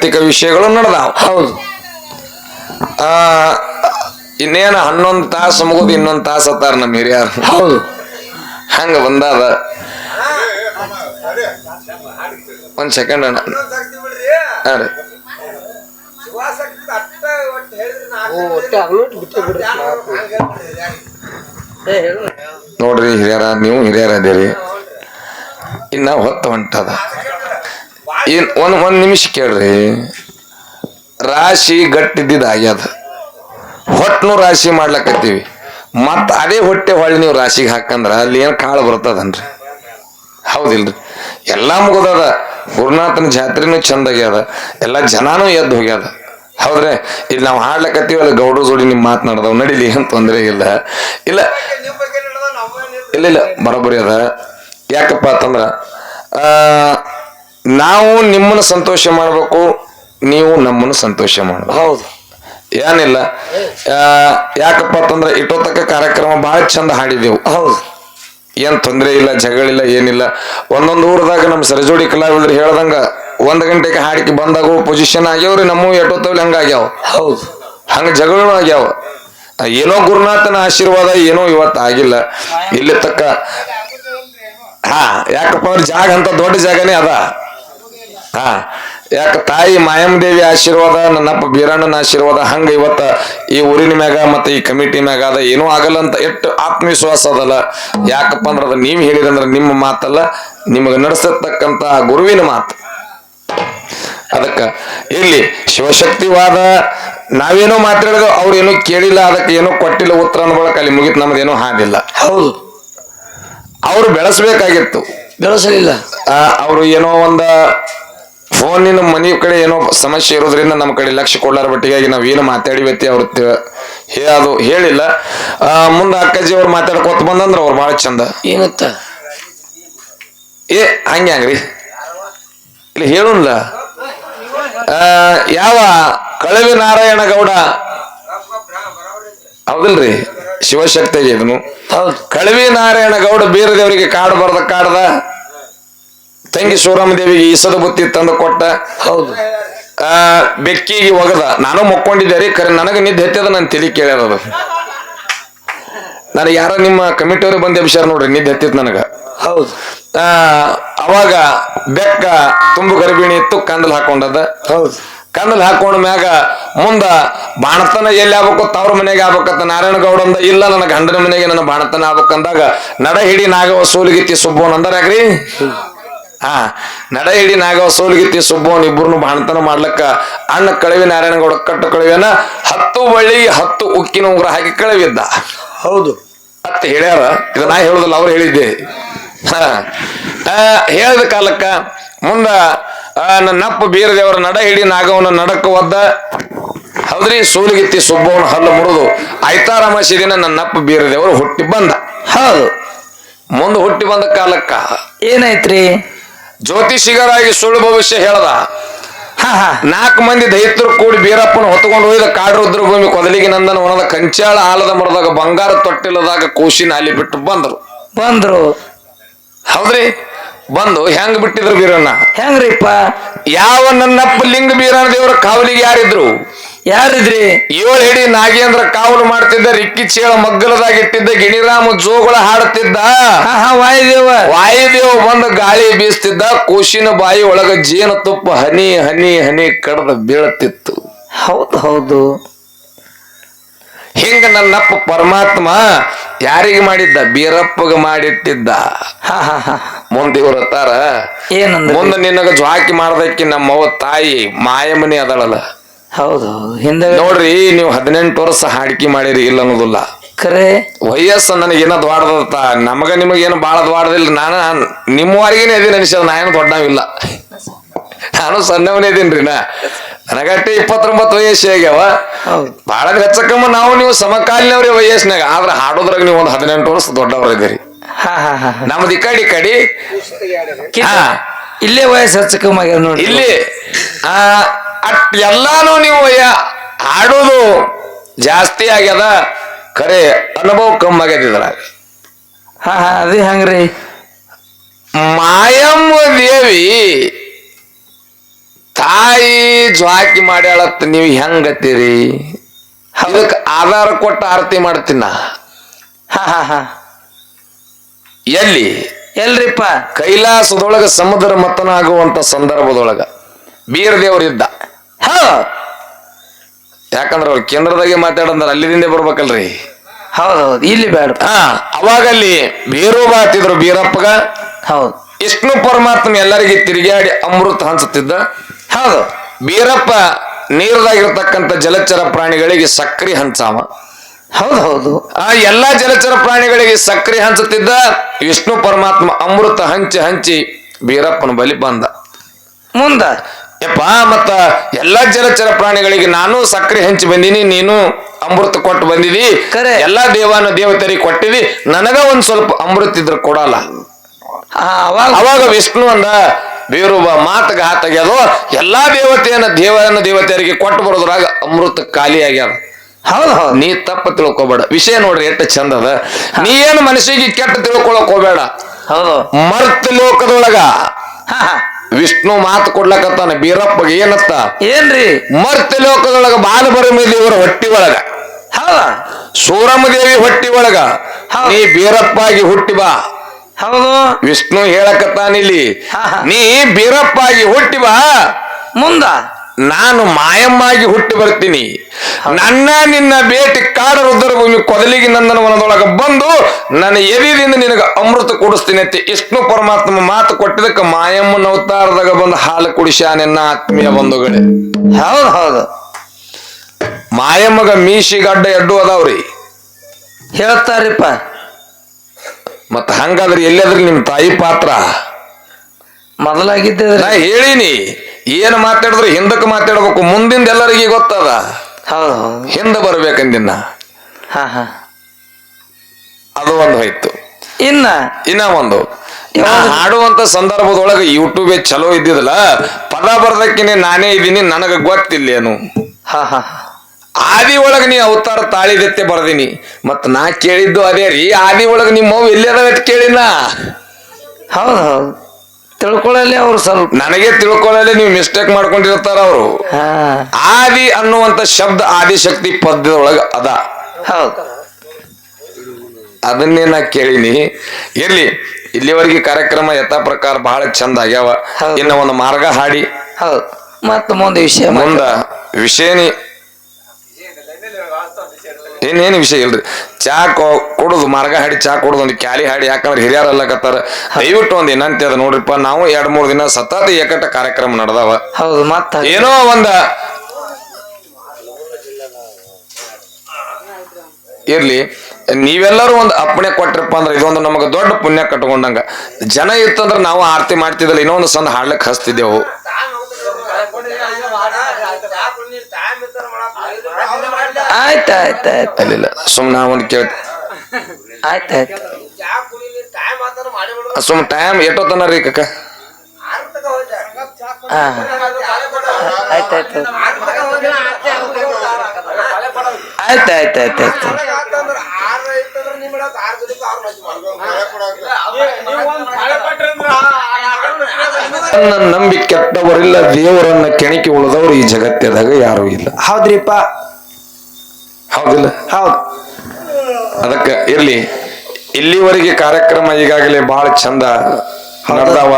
ವೈಯಕ್ತಿಕ ವಿಷಯಗಳು ನಡೆದಾವ. ಹೌದು. ಆ ಇನ್ನೇನು ಹನ್ನೊಂದು ತಾಸು ಮುಗಿದು ಇನ್ನೊಂದು ತಾಸು ಅತ್ತಾರ ನಮ್ಮ ಹಿರಿಯರು. ಹೌದು. ಹಂಗ ಬಂದಾದ. ಒಂದ್ ಸೆಕೆಂಡ್ ಅಣ್ಣ. ಹಾಂ ರೀ. ನೋಡ್ರಿ ಹಿರಿಯರ ನೀವು ಹಿರಿಯರ ಅದೇರಿ. ಇನ್ನ ಹೊತ್ತು ಹೊಂಟದ. ಇನ್ ಒಂದ್ ಒಂದ್ ನಿಮಿಷ ಕೇಳ್ರಿ. ರಾಶಿ ಗಟ್ಟಿದ್ದಿದ್ ಆಗ್ಯದ ಹೊಟ್ಟನು ರಾಶಿ ಮಾಡ್ಲಕತ್ತೀವಿ. ಮತ್ತು ಅದೇ ಹೊಟ್ಟೆ ಹೊಳ್ಳಿ ನೀವು ರಾಶಿಗೆ ಹಾಕಂದ್ರ ಅಲ್ಲಿ ಏನ್ ಕಾಳು ಬರ್ತದನ್ರಿ? ಹೌದಿಲ್ರಿ. ಎಲ್ಲ ಮುಗದದ. ಗುರುನಾಥನ ಜಾತ್ರೆನೂ ಚಂದ ಆಗ್ಯದ ಎಲ್ಲ ಜನಾನು ಎದ್ದು ಹೋಗ್ಯದ. ಹೌದ್ರೆ? ಇಲ್ಲಿ ನಾವು ಹಾಡ್ಲಕತ್ತೀವಲ್ಲ ಗೌಡ್ರ ಜೋಡಿ ನಿಮ್ ಮಾತನಾಡ್ದವ್ ನಡೀಲಿ ಏನ್ ತೊಂದರೆ ಇಲ್ಲ. ಇಲ್ಲ. ಇಲ್ಲ ಇಲ್ಲ. ಬರೋಬ್ಬರಿ ಅದ. ಯಾಕಪ್ಪ ಅಂತಂದ್ರ ಆ ನಾವು ನಿಮ್ಮನ್ನು ಸಂತೋಷ ಮಾಡಬೇಕು ನೀವು ನಮ್ಮನ್ನು ಸಂತೋಷ ಮಾಡಬೇಕು. ಹೌದು. ಏನಿಲ್ಲ. ಯಾಕಪ್ಪ ಅಂತಂದ್ರೆ ಇಟ್ಟೋತಕ್ಕ ಕಾರ್ಯಕ್ರಮ ಬಹಳ ಚಂದ ಹಾಡಿದೆವು. ಹೌದು. ಏನ್ ತೊಂದರೆ ಇಲ್ಲ ಜಗಳಿಲ್ಲ ಏನಿಲ್ಲ. ಒಂದೊಂದು ಊರದಾಗ ನಮ್ಮ ಸರಜೋಡಿ ಕಲಾವಿದ್ರು ಹೇಳ್ದಂಗ ಒಂದ್ ಗಂಟೆಗೆ ಹಾಡಿಕೆ ಬಂದಾಗ ಪೊಸಿಷನ್ ಆಗ್ಯಾವ್ರಿ ನಮ್ಮ ಎಟ್ಟೋತವ್ಲಿ ಹಂಗ ಆಗ್ಯಾವ. ಹೌದು. ಹಂಗ ಜಗಳೂ ಆಗ್ಯಾವ. ಏನೋ ಗುರುನಾಥನ ಆಶೀರ್ವಾದ ಏನೋ ಇವತ್ತು ಆಗಿಲ್ಲ. ಇಲ್ಲಿ ತಕ್ಕ ಹಾ ಯಾಕಪ್ಪ ಅಂದ್ರೆ ಜಾಗ ಅಂತ ದೊಡ್ಡ ಜಾಗನೇ ಅದ. ಹಾ. ಯಾಕ ತಾಯಿ ಮಾಯಮ್ಮ ದೇವಿ ಆಶೀರ್ವಾದ ನನ್ನಪ್ಪ ಬೀರಣ್ಣನ ಆಶೀರ್ವಾದ ಹಂಗ ಇವತ್ತ ಈ ಊರಿನ ಮ್ಯಾಗ ಮತ್ತೆ ಈ ಕಮಿಟಿ ಮ್ಯಾಗ ಅದ ಏನೂ ಆಗಲ್ಲ ಅಂತ ಎಷ್ಟು ಆತ್ಮವಿಶ್ವಾಸ ಅದಲ್ಲ. ಯಾಕಪ್ಪ ಅಂದ್ರ ಅದ ನೀವ್ ಹೇಳಿದಂದ್ರ ನಿಮ್ಮ ಮಾತಲ್ಲ ನಿಮಗೆ ನಡೆಸತಕ್ಕಂತ ಗುರುವಿನ ಮಾತು. ಅದಕ್ಕ ಇಲ್ಲಿ ಶಿವಶಕ್ತಿವಾದ ನಾವೇನೋ ಮಾತಾಡಿದ ಅವ್ರು ಏನೋ ಕೇಳಿಲ್ಲ ಅದಕ್ಕೆ ಏನೋ ಕೊಟ್ಟಿಲ್ಲ ಉತ್ತರ ಅನ್ಕೊಳಕ್ ಅಲ್ಲಿ ಮುಗಿತ್ ನಮ್ದೇನೋ ಹಾದಿಲ್ಲ. ಹೌದು. ಅವ್ರು ಬೆಳೆಸ್ಬೇಕಾಗಿತ್ತು. ಬೆಳೆಸಲಿಲ್ಲ. ಅವ್ರು ಏನೋ ಒಂದ ಫೋನಿನ ಮನೆ ಕಡೆ ಏನೋ ಸಮಸ್ಯೆ ಇರೋದ್ರಿಂದ ನಮ್ಮ ಕಡೆ ಲಕ್ಷ್ಯ ಕೊಡ್ಲಾರ ಬಟ್ಟಿಗಾಗಿ ನಾವು ಏನು ಮಾತಾಡಿವತ್ತಿ ಅವ್ರ ಹೇ ಅದು ಹೇಳಿಲ್ಲ. ಮುಂದೆ ಅಕ್ಕಾಜಿ ಅವ್ರು ಮಾತಾಡ್ಕೊತ ಬಂದಂದ್ರೆ ಅವ್ರು ಬಹಳ ಚಂದ. ಏನತ್ತ? ಏ ಹಂಗೆ ಹಂಗ್ರಿ. ಇಲ್ಲಿ ಹೇಳುನ್ಲ. ಯಾವ ಕಳವಿ ನಾರಾಯಣ ಗೌಡ? ಹೌದಲ್ರಿ ಶಿವಶಕ್ತಿ ಇದನು ಕಳವಿ ನಾರಾಯಣ ಗೌಡ ಬೀರದೇವರಿಗೆ ಕಾಡು ಬರ್ದ ಕಾಡ್ದ ತಂಗಿ ಶಿವರಾಮ ದೇವಿಗೆ ಈಸದ ಬುತ್ತಿ ತಂದು ಕೊಟ್ಟ ಹೌದು. ಆ ಬೆಕ್ಕಿಗೆ ಒಗದ. ನಾನು ಮಕ್ಕೊಂಡಿದ್ದೆ ರೀ ಖರೆ ನನಗೆ ನಿದ್ದೆ ಹೆತ್ತದ ನಾನು ತಲೆ ಕೇಳ್ಯಾರದು ನಾನು ನನಗೆ ಯಾರ ನಿಮ್ಮ ಕಮಿಟಿಯವ್ರು ಬಂದೆ ಎಬ್ಸ್ಯಾರ ನೋಡ್ರಿ ನಿದ್ದೆ ಹೆತ್ತಿತ್ತು ನನಗೆ. ಹೌದು. ಆ ಅವಾಗ ಬೆಕ್ಕ ತುಂಬು ಗರ್ಭಿಣಿ ಇತ್ತು ಕಂದಲ್ ಹಾಕೊಂಡದ. ಹೌದು. ಕಂದಲ್ ಹಾಕೊಂಡ ಮ್ಯಾಗ ಮುಂದ ಬಾಣತನ ಎಲ್ಲಿ ಆಗ್ಬೇಕು ತವ್ರ ಮನೆಗೆ ಆಗ್ಬೇಕಂತ ನಾರಾಯಣ ಗೌಡ ಅಂದ ಇಲ್ಲ ನನ್ನ ಗಂಡನ ಮನೆಗೆ ನನ್ನ ಬಾಣತನ ಆಗ್ಬೇಕಂದಾಗ ನಡ ಹಿಡಿ ನಾಗವ ಸೋಲಿಗಿತ್ತಿ ಸುಬ್ಬವನ್ ಅಂದ್ರ ಯಾಕ್ರಿ? ಹಾ ನಡ ಹಿಡಿ ನಾಗವ ಸೋಲಿಗಿತ್ತಿ ಸುಬ್ಬವನ್ ಇಬ್ಬರನ್ನು ಬಾಣತನ ಮಾಡ್ಲಕ್ಕ. ಅಣ್ಣ ಕಳವಿ ನಾರಾಯಣ ಗೌಡ ಕಟ್ಟು ಕಳವಿಯನ್ನ ಹತ್ತು ಬಳ್ಳಿ ಹತ್ತು ಉಕ್ಕಿನ ಉಂಗುರ ಹಾಕಿ ಕಳವಿದ್ದ. ಹೌದು. ಅಂತ ಹೇಳ್ಯಾರ ಇದು ನಾ ಹೇಳುದಿಲ್ಲ ಅವ್ರು ಹೇಳಿದ್ದೆ. ಹಾ. ಆ, ಹೇಳಿದ ಕಾಲಕ್ಕ ಮುಂದ ಆ, ನನ್ನಪ್ಪ ಬೀರದೇವರ ನಡ ಹಿಡಿ ನಾಗವನ ನಡಕ ಒದ್ದ. ಹೌದ್ರಿ ಸೂಲಿಗಿತ್ತಿ ಸುಬ್ಬವನ ಹಲ್ಲು ಮುರಿದು. ಐತಾರಾಮಾಸಿ ದಿನ ನನ್ನಪ್ಪ ಬೀರದೇವರು ಹುಟ್ಟಿ ಬಂದ. ಹೌದು. ಮುಂದೆ ಹುಟ್ಟಿ ಬಂದ ಕಾಲಕ್ಕ. ಏನಾಯ್ತ್ರಿ? ಜ್ಯೋತಿಷಿಗರಾಗಿ ಸುಳ್ಳು ಭವಿಷ್ಯ ಹೇಳದ. ಹಾ ಹಾ. ನಾಲ್ಕು ಮಂದಿ ದೈತ್ರು ಕೂಡಿ ಬೀರಪ್ಪನ ಹೊತ್ಕೊಂಡು ಹೋಯ್ದ ಕಾಡ್ರುದ್ರ ರುದ್ರಭೂಮಿ ಕೊದಲಿಗೆ ನಂದನ ಒಣದ ಕಂಚಾಳ ಆಲದ ಮರದಾಗ ಬಂಗಾರ ತೊಟ್ಟಿಲದಾಗ ಕೂಸಿನ ಅಲ್ಲಿ ಬಿಟ್ಟು ಬಂದ್ರು. ಬಂದ್ರು. ಹೌದ್ರಿ? ಬಂದು ಹೆಂಗ್ ಬಿಟ್ಟಿದ್ರು ಬೀರಣ್ಣ? ಹೆಂಗ್ರಿಪ್ಪ? ಯಾವ ನನ್ನಪ್ಪ ಲಿಂಗ ಬೀರಣ್ಣ ದೇವರ ಕಾವಲಿಗೆ ಯಾರಿದ್ರು? ಯಾರಿದ್ರಿ? ಏಳು ಹಿಡಿ ನಾಗೇಂದ್ರ ಕಾವಲು ಮಾಡ್ತಿದ್ದ ರಿಕ್ಕಿ ಚೇಳ ಮಗ್ಗಲದಾಗಿಟ್ಟಿದ್ದ ಗಿಣಿರಾಮ ಜೋಗಳ ಹಾಡುತ್ತಿದ್ದ. ಹಾ ಹಾ ವಾಯುದೇವ ಬಂದ ಗಾಳಿ ಬೀಸ್ತಿದ್ದ ಕೂಸಿನ ಬಾಯಿ ಒಳಗ ಜೇನು ತುಪ್ಪ ಹನಿ ಹನಿ ಹನಿ ಕಡ್ದ ಬೀಳತಿತ್ತು ಹೌದು ಹೌದು. ಹಿಂಗ ನನ್ನಪ್ಪ ಪರಮಾತ್ಮ ಯಾರಿಗೆ ಮಾಡಿದ್ದ? ಬೀರಪ್ಪಗ ಮಾಡಿಟ್ಟಿದ್ದ. ಹಾ ಹಾ ಹಾ. ಮುಂದೆ ಇವ್ರ ಏನಂದ್ರಿ? ಮುಂದೆ ನಿನಗ ಜ್ವಾಕಿ ಮಾಡ್ದಕ್ಕೆ ನಮ್ಮವ್ವ ತಾಯಿ ಮಾಯಮನಿ ಅದಳಲ್ಲ. ಹೌದು ಹೌದು. ಹಿಂದೆ ನೋಡ್ರಿ ನೀವು ಹದಿನೆಂಟು ವರ್ಷ ಹಾಡಿಕೆ ಮಾಡಿರಿ ಇಲ್ಲ ಅನ್ನೋದಿಲ್ಲ. ಖರೆ ವಯಸ್ಸು ನನಗೇನ ದ್ವಾಡದ ನಮಗ ನಿಮಗೇನು ಭಾಳ ದ್ವಾಡದಿಲ್ಲ ನಾನು ನಿಮ್ಮವರೆಗೇನೆ ಇದೀನಿ ಅನಿಸದ ನಾನು ದೊಡ್ಡವಿಲ್ಲ ನಾನು ಸಣ್ಣವನೇ ಇದೀನ್ರಿ ನಾ. ನನಗಟ್ಟೆ ಇಪ್ಪತ್ತೊಂಬತ್ತು ವಯಸ್ಸು ಆಗ್ಯಾವ. ಭಾಳ ಹೆಚ್ಚಕಮ್ಮ ನಾವು ನೀವು ಸಮಕಾಲೀನವ್ರಿ ವಯಸ್ಸಿನಾಗ. ಆದ್ರೆ ಹಾಡೋದ್ರಾಗ ನೀವು ಒಂದು ಹದಿನೆಂಟು ವರ್ಷ ದೊಡ್ಡವ್ರ ಇದೀರಿ ಹಾ ಹಾ ಹಾ ಹಾ. ನಮ್ದು ಈ ಕಡೆ. ಈ ಕಡೆ ಹಾ. ಇಲ್ಲೇ ವಯಸ್ಸು ಹೆಚ್ಚಕಮ್ಮ ಆಗ್ಯಾವ ನೋಡಿ ಇಲ್ಲಿ ಆ ಅಟ್ ಎಲ್ಲಾನು ನೀವು ಹಾಡೋದು ಜಾಸ್ತಿ ಆಗ್ಯದ. ಖರೆ ಅನುಭವ ಕಮ್ಮಿ ಆಗ್ಯದ ಇದ್ರಾಗ ಹಾ ಹಾ ಅದೇ ಹಂಗ್ರಿ? ಮಾಯಮ್ಮ ದೇವಿ ತಾಯಿ ಜ್ವಾಕಿ ಮಾಡ್ಯಾಳತ್ತ ನೀವು ಹೆಂಗತ್ತೀರಿ ಅದಕ್ಕೆ ಆಧಾರ ಕೊಟ್ಟು ಆರತಿ ಮಾಡ್ತೀನ? ಹಾ ಹಾ ಹಾ. ಎಲ್ಲಿ? ಎಲ್ರಿಪ್ಪ? ಕೈಲಾಸದೊಳಗ ಸಮುದ್ರ ಮತನಾಗುವಂತ ಸಂದರ್ಭದೊಳಗ. ಬೀರದೇವರಿದ್ದ. ಹಾ ಯಾಕಂದ್ರ ಅವ್ರು ಕೇಂದ್ರದಾಗೆ ಮಾತಾಡಂದ್ರೆ ಅಲ್ಲಿಂದ ಬರ್ಬೇಕಲ್ರಿ. ಹೌದು ಹೌದು ಇಲ್ಲಿ ಬೇಡ. ಹಾ ಅವಾಗ ಅಲ್ಲಿ ಬೇರೋ ಬಾತಿದ್ರು ಬೀರಪ್ಪಗ. ಹೌದು. ವಿಷ್ಣು ಪರಮಾತ್ಮ ಎಲ್ಲರಿಗೆ ತಿರುಗಾಡಿ ಅಮೃತ ಹಂಚುತ್ತಿದ್ದ. ಹೌದು. ಬೀರಪ್ಪ ನೀರದಾಗಿರ್ತಕ್ಕಂಥ ಜಲಚರ ಪ್ರಾಣಿಗಳಿಗೆ ಸಕ್ಕರೆ ಹಂಚಾವ. ಹೌದು ಹೌದು ಆ ಎಲ್ಲಾ ಜಲಚರ ಪ್ರಾಣಿಗಳಿಗೆ ಸಕ್ಕರೆ ಹಂಚುತ್ತಿದ್ದ ವಿಷ್ಣು ಪರಮಾತ್ಮ ಅಮೃತ ಹಂಚಿ ಹಂಚಿ ಬೀರಪ್ಪನ ಬಲಿ ಬಂದ. ಮುಂದ ಯಪ್ಪ ಮತ್ತ ಎಲ್ಲಾ ಜಲಚರ ಪ್ರಾಣಿಗಳಿಗೆ ನಾನು ಸಕ್ಕರೆ ಹಂಚಿ ಬಂದೀನಿ ನೀನು ಅಮೃತ ಕೊಟ್ಟು ಬಂದಿದಿ. ಎಲ್ಲಾ ದೇವಾನ ದೇವತರಿಗೆ ಕೊಟ್ಟಿದಿ ನನಗ ಒಂದ್ ಸ್ವಲ್ಪ ಅಮೃತ ಇದ್ರ ಕೊಡಲ್ಲ. ಅವಾಗ ವಿಷ್ಣು ಅಂದ ಬೇರು ಮಾತಗ ಹಾತಾಗ್ಯದು ಎಲ್ಲಾ ದೇವತೆಯನ್ನ ದೇವನ ದೇವತೆಯರಿಗೆ ಕೊಟ್ಟು ಬರೋದ್ರಾಗ ಅಮೃತ ಖಾಲಿ ಆಗ್ಯಾದ. ಹೌದು ಹೌದು. ನೀ ತಪ್ಪ ತಿಳ್ಕೊಬೇಡ. ವಿಷಯ ನೋಡ್ರಿ ಎಷ್ಟು ಚಂದ ಅದ. ನೀ ಏನು ಮನಸ್ಸಿಗೆ ಕೆಟ್ಟ ತಿಳ್ಕೊಳಕ್ ಹೋಗ್ಬೇಡ. ಹೌದು. ಮರ್ತ್ ಲೋಕದೊಳಗ ವಿಷ್ಣು ಮಾತು ಕೊಡ್ಲಕತ್ತಾನ ಬೀರಪ್ಪ ಏನತ್ತ? ಏನ್ರಿ? ಮರ್ತ್ಯ ಲೋಕದೊಳಗ ಬಾಲಭರಮಿ ದೇವರ ಹೊಟ್ಟಿ ಒಳಗ. ಹೌದ? ಸೂರಮ್ಮ ದೇವಿ ಹೊಟ್ಟಿ ಒಳಗ. ನೀ ಬೀರಪ್ಪಾಗಿ ಹುಟ್ಟಿ ಬಾ. ಹೌದು? ವಿಷ್ಣು ಹೇಳಕತ್ತಾನಿಲ್ಲಿ ನೀ ಹಾ. ನೀ ಬೀರಪ್ಪಾಗಿ ಹುಟ್ಟಿ ಬಾ. ಮುಂದ? ನಾನು ಮಾಯಮ್ಮಾಗಿ ಹುಟ್ಟಿ ಬರ್ತೀನಿ. ನನ್ನ ನಿನ್ನ ಭೇಟಿ ಕಾಡ ರುದ್ರ ಭೂಮಿ ಕೊದಲಿಗೆ ನಂದನ ವನದೊಳಗ ಬಂದು ನನ್ನ ಎದಿದಿಂದ ನಿನಗ ಅಮೃತ ಕುಡಿಸ್ತೀನಿ ಅಂತ. ವಿಷ್ಣು ಪರಮಾತ್ಮ ಮಾತು ಕೊಟ್ಟಿದ್ದಕ್ಕೆ ಮಾಯಮ್ಮನ ಅವತಾರದಾಗ ಬಂದು ಹಾಲು ಕುಡಿಸ್ಯಾನೆನ್ನ ಆತ್ಮೀಯ ಬಂಧುಗಳೇ. ಹೌದು ಹೌದು. ಮಾಯಮ್ಮಗ ಮೀಸಿ ಗಡ್ಡ ಎಡ್ಡು ಅದಾವ್ರಿ. ಹೇಳ್ತಾರಿಪ್ಪ. ಮತ್ತ ಹಂಗಾದ್ರೆ ಎಲ್ಲಾದ್ರಿ ನಿಮ್ ತಾಯಿ ಪಾತ್ರ? ಮೊದಲಾಗಿದ್ದ ನಾ ಹೇಳಿನಿ ಏನ್ ಮಾತಾಡಿದ್ರು ಹಿಂದಕ್ಕೆ ಮಾತಾಡ್ಬೇಕು ಮುಂದಿಂದ ಎಲ್ಲರಿಗೆ ಗೊತ್ತದ. ಹೌದು. ಹೌದು ಹಿಂದೆ ಬರ್ಬೇಕಂದಿನ ಹಾ ಹಾ. ಅದು ಒಂದು ಹೋಯ್ತು. ಇನ್ನ? ಇನ್ನ ಒಂದು. ನಾ? ಹಾಡುವಂತ ಸಂದರ್ಭದೊಳಗೆ ಯೂಟ್ಯೂಬ್ ಚಲೋ ಇದ್ದಿದಲ್ಲ ಪದ ಬರ್ದಕ್ಕಿನಿ ನಾನೇ ಇದ್ದೀನಿ ನನಗ ಗೊತ್ತಿಲ್ಲೇನು. ಹಾ ಹಾ ಆದಿ ಒಳಗ ನೀ ಅವತಾರ ತಾಳಿದತ್ತೆ ಬರ್ದೀನಿ. ಮತ್ ನಾ ಕೇಳಿದ್ದು ಅದೇ ರೀ ಆದಿ ಒಳಗ ನಿಮ್ಮ ಮಗು ಎಲ್ಲಿ ಅದಾವ ಅಂತ ಕೇಳಿನ ಹೌದು ಹೌದು. ತಿಳ್ಕೊಳ್ಳಲಿ ಅವ್ರು ಸ್ವಲ್ಪ. ನನಗೆ ತಿಳ್ಕೊಳ್ಳಲಿ ನೀವು ಮಿಸ್ಟೇಕ್ ಮಾಡ್ಕೊಂಡಿರ್ತಾರ ಅವರು. ಹಾ. ಆದಿ ಅನ್ನುವಂತ ಶಬ್ದ ಆದಿಶಕ್ತಿ ಪದ್ಯದೊಳಗ ಅದ. ಹೌದು. ಅದನ್ನೇ ನಾ ಕೇಳಿನಿ. ಇರ್ಲಿ ಇಲ್ಲಿವರೆಗೆ ಕಾರ್ಯಕ್ರಮ ಯಥಾ ಪ್ರಕಾರ ಬಹಳ ಚಂದ ಆಗ್ಯಾವ. ಇನ್ನ ಒಂದು ಮಾರ್ಗ ಹಾಡಿ. ಹೌದು. ಮತ್ತ ಮುಂದೆ ವಿಷಯ. ಮುಂದ ವಿಷಯನೇ ಏನೇನು ವಿಷಯ ಇಲ್ರಿ ಚಾ ಕುಡುದು ಮಾರ್ಗ ಹಾಡಿ ಚಾ ಕುಡುದು ಒಂದು ಕ್ಯಾಲಿ ಹಾಡಿ ಯಾಕಂದ್ರೆ ಹಿರಿಯರಲ್ಲ ಕತ್ತಾರ. ದಯವಿಟ್ಟು ಒಂದ್ ಏನಂತ ಅದ ನೋಡ್ರಿಪ್ಪ ನಾವು ಎರಡ್ ಮೂರ್ ದಿನ ಸತತ ಏಕಟ ಕಾರ್ಯಕ್ರಮ ನಡೆದವ. ಹೌದು ಮತ್ತ ಏನೋ ಒಂದ ಇರ್ಲಿ ನೀವೆಲ್ಲರೂ ಒಂದು ಅಪ್ಪಣೆ ಕೊಟ್ರಪ್ಪ ಅಂದ್ರೆ ಇದೊಂದು ನಮಗೆ ದೊಡ್ಡ ಪುಣ್ಯ ಕಟ್ಕೊಂಡಂಗ. ಜನ ಇತ್ತಂದ್ರೆ ನಾವು ಆರತಿ ಮಾಡ್ತಿದ್ದಲ್ಲ ಇನ್ನೊಂದು ಸಂದ ಹಾಡ್ಲಿಕ್ಕೆ ಹಚ್ತಿದ್ದೆವು ಆಯ್ತು ಆಯ್ತು ಆಯ್ತು. ಅಲ್ಲಿಲ್ಲ. ಸುಮ್ಮನೆ ಒಂದು ಕೇಳ ಆಯ್ತು ಆಯ್ತು. ಸುಮ್ ಟೈಮ್ ಎಷ್ಟೊತ್ತನ ರೀ ಕಕ್ಕ? ಹಾ. ಆಯ್ತು ಆಯ್ತು ಆಯ್ತು. ಆಯ್ತು ಆಯ್ತು ಆಯ್ತು ನನ್ನ ನಂಬಿ ಕೆಟ್ಟವರಿಲ್ಲ ದೇವರನ್ನ ಕೆಣಕಿ ಉಳಿದವರು ಈ ಜಗತ್ತದಾಗ ಯಾರು ಇಲ್ಲ. ಹೌದ್ರಿಪ್ಪ. ಹೌದಿಲ್ಲ. ಹೌದು. ಅದಕ್ಕೆ ಇರ್ಲಿ. ಇಲ್ಲಿವರೆಗೆ ಕಾರ್ಯಕ್ರಮ ಈಗಾಗಲೇ ಬಹಳ ಚಂದ ನಡೆದಾವ.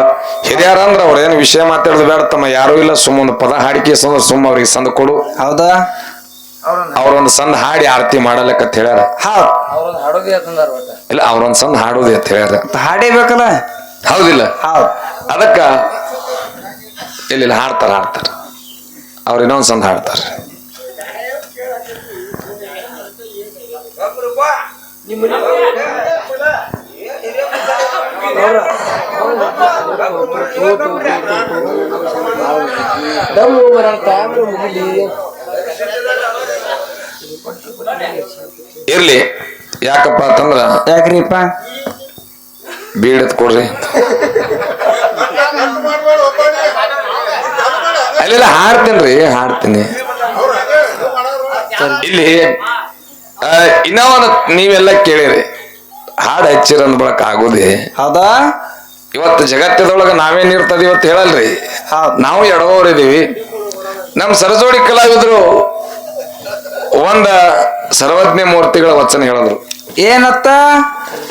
ಹಿರಿಯರ ಅಂದ್ರ ಅವ್ರ ಏನು ವಿಷಯ ಮಾತಾಡೋದು ಬೇಡ ತಮ್ಮ. ಯಾರು ಇಲ್ಲ. ಸುಮ್ಮ ಒಂದು ಪದ ಹಾಡಿಕೆ ಸಂದ್ರ ಸುಮ್ಮ ಅವ್ರಿಗೆ ಸಂದ ಕೊಡು. ಹೌದಾ? ಅವ್ರೊಂದು ಸಂದ ಹಾಡಿ ಆರತಿ ಮಾಡಲಕ್ಕಂತ ಹೇಳ್ಯಾರ. ಹೌದು. ಇಲ್ಲ ಅವ್ರೊಂದ್ ಸಂದ ಹಾಡೋದೇ ಅಂತ ಹೇಳ್ಯಾರ. ಹಾಡೇಬೇಕಲ್ಲ ಹೌದಿಲ್ಲ. ಹೌದು. ಅದಕ್ಕ ಇಲ್ಲಿ ಇಲ್ಲ ಹಾಡ್ತಾರ ಹಾಡ್ತಾರ. ಅವ್ರ ಇನ್ನೊಂದ್ ಸಂದ ಹಾಡ್ತಾರ. ಇರ್ಲಿ. ಯಾಕಪ್ಪ ಅಂತಂದ್ರ ಯಾಕ್ರಿಪ್ಪ? ಬೀಳತ್ ಕೊಡ್ರಿ. ಅಲ್ಲೆಲ್ಲ ಹಾಡ್ತೇನ್ರಿ ಹಾಡ್ತೀನಿ. ಇಲ್ಲಿ ಇನ್ನ ಒಂದು ನೀವೆಲ್ಲ ಕೇಳಿರಿ. ಹಾಡು ಹಚ್ಚಿರ ಬಳಕ ಆಗೋದೇ. ಹೌದಾ? ಇವತ್ತು ಜಗತ್ತದೊಳಗ ನಾವೇನ್ ಇರ್ತದ ಇವತ್ತು ಹೇಳಲ್ರಿ. ನಾವು ಎಡವರಿದೀವಿ ನಮ್ಮ ಸರಜೋಡಿ ಕಲಾವಿದ್ರು ಒಂದ ಸರ್ವಜ್ಞ ಮೂರ್ತಿಗಳ ವಚನ ಹೇಳಿದ್ರು. ಏನತ್ತ?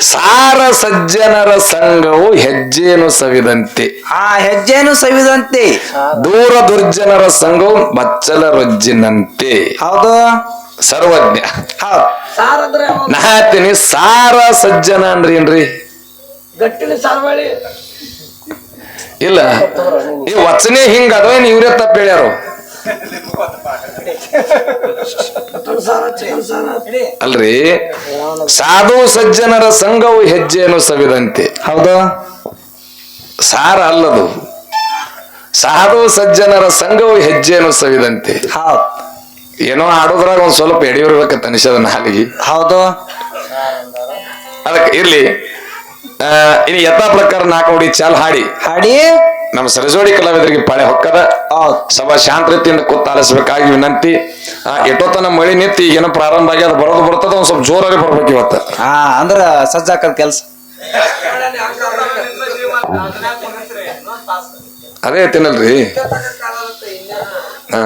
ಸಾರ ಸಜ್ಜನರ ಸಂಘವು ಹೆಜ್ಜೆಯನ್ನು ಸವಿದಂತೆ. ಆ ಹೆಜ್ಜೇನು ಸವಿದಂತೆ. ದೂರ ದುರ್ಜನರ ಸಂಘವು ಬಚ್ಚಲ ರೊಜ್ಜಿನಂತೆ. ಹೌದು. ಸರ್ವಜ್ಞ. ಹೌದು ನಾ ಹೇಳ್ತೀನಿ ಸಾರ ಸಜ್ಜನ ಅಂದ್ರಿ ಏನ್ರಿ? ಇಲ್ಲ. ಈ ವಚನೆ ಹಿಂಗ ಅದ ಏನ್ ಇವ್ರೇ ತಪ್ಪ ಹೇಳ್ಯಾರು? ಅಲ್ರಿ ಸಾಧು ಸಜ್ಜನರ ಸಂಘವು ಹೆಜ್ಜೆಯನ್ನು ಸವಿದಂತೆ ಹೌದಾ? ಸಾರ ಅಲ್ಲದು. ಸಾಧು ಸಜ್ಜನರ ಸಂಘವು ಹೆಜ್ಜೆಯನ್ನು ಸವಿದಂತೆ ಹೌದು. ಏನೋ ಆಡೋದ್ರಾಗ ಒಂದ್ ಸ್ವಲ್ಪ ಎಡಿಯಿರ್ಬೇಕಂತ ಅನಿಸದ ನಾಲಿಗೆ. ಹೌದು. ಅದಕ್ಕೆ ಇರ್ಲಿ. ಇನ್ನು ಯಥಾ ಪ್ರಕಾರ ನಾಲ್ಕು ನೋಡಿ ಚಾಲ್ ಹಾಡಿ. ಹಾಡಿ. ನಮ್ಮ ಸರಜೋಡಿ ಕಲಾವಿದರಿಗೆ ಪಾಳೆ ಹೊಕ್ಕದ. ಸಭಾ ಶಾಂತ ರೀತಿಯಿಂದ ಕೂತ್ ಆಲಿಸ್ಬೇಕಾಗಿ ವಿನಂತಿ. ಆ, ಎಷ್ಟೊತ್ತನ ಮಳಿ ನಿಂತಿ ಏನೋ ಪ್ರಾರಂಭ ಆಗ್ಯದ ಬರೋದು ಬರ್ತದ ಒಂದ್ ಸ್ವಲ್ಪ ಜೋರಾಗಿ ಬರ್ಬೇಕು ಇವತ್ತ. ಹಾ ಅಂದ್ರ ಸಜ್ಜಾಕದ ಕೆಲಸ. ಅದೇ ತಿನ್ನಲ್ರಿ. ಹಾ